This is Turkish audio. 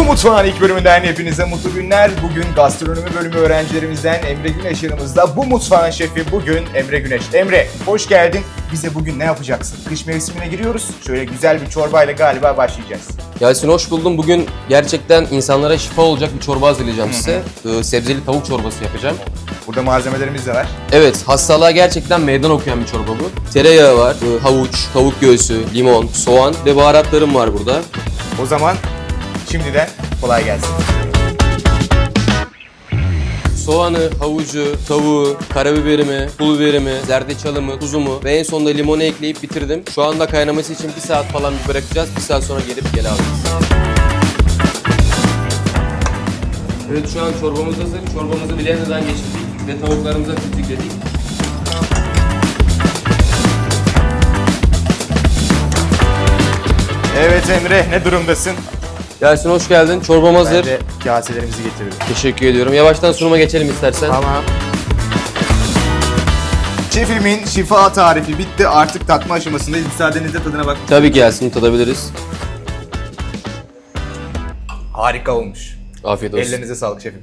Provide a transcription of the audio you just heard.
Mutfağın ilk bölümünden hepinize mutlu günler. Bugün gastronomi bölümü öğrencilerimizden Emre Güneş yanımızda. Bu mutfağın şefi bugün Emre Güneş. Emre hoş geldin. Bize bugün ne yapacaksın? Kış mevsimine giriyoruz. Şöyle güzel bir çorbayla galiba başlayacağız. Yasin hoş buldum. Bugün gerçekten insanlara şifa olacak bir çorba hazırlayacağım size. Ee, sebzeli tavuk çorbası yapacağım. Burada malzemelerimiz de var. Evet, hastalığa gerçekten meydan okuyan bir çorba bu. Tereyağı var, e, havuç, tavuk göğsü, limon, soğan ve baharatlarım var burada. O zaman şimdiden kolay gelsin. Soğanı, havucu, tavuğu, karabiberimi, pul biberimi, zerdeçalımı, tuzumu ve en sonunda limonu ekleyip bitirdim. Şu anda kaynaması için bir saat falan bir bırakacağız. Bir saat sonra gelip geri alacağız. Evet şu an çorbamız hazır. Çorbamızı blenderdan geçirdik ve tavuklarımıza tütükledik. Evet Emre ne durumdasın? Yasin hoş geldin. Çorbam hazır. Ben de kaselerimizi getirdim. Teşekkür ediyorum. Yavaştan sunuma geçelim istersen. Tamam. Şefimin şifa tarifi bitti. Artık tatma aşamasındayız. Müsaadenizle tadına bak. Tabii ki Yasin tadabiliriz. Harika olmuş. Afiyet olsun. Ellerinize sağlık şefim.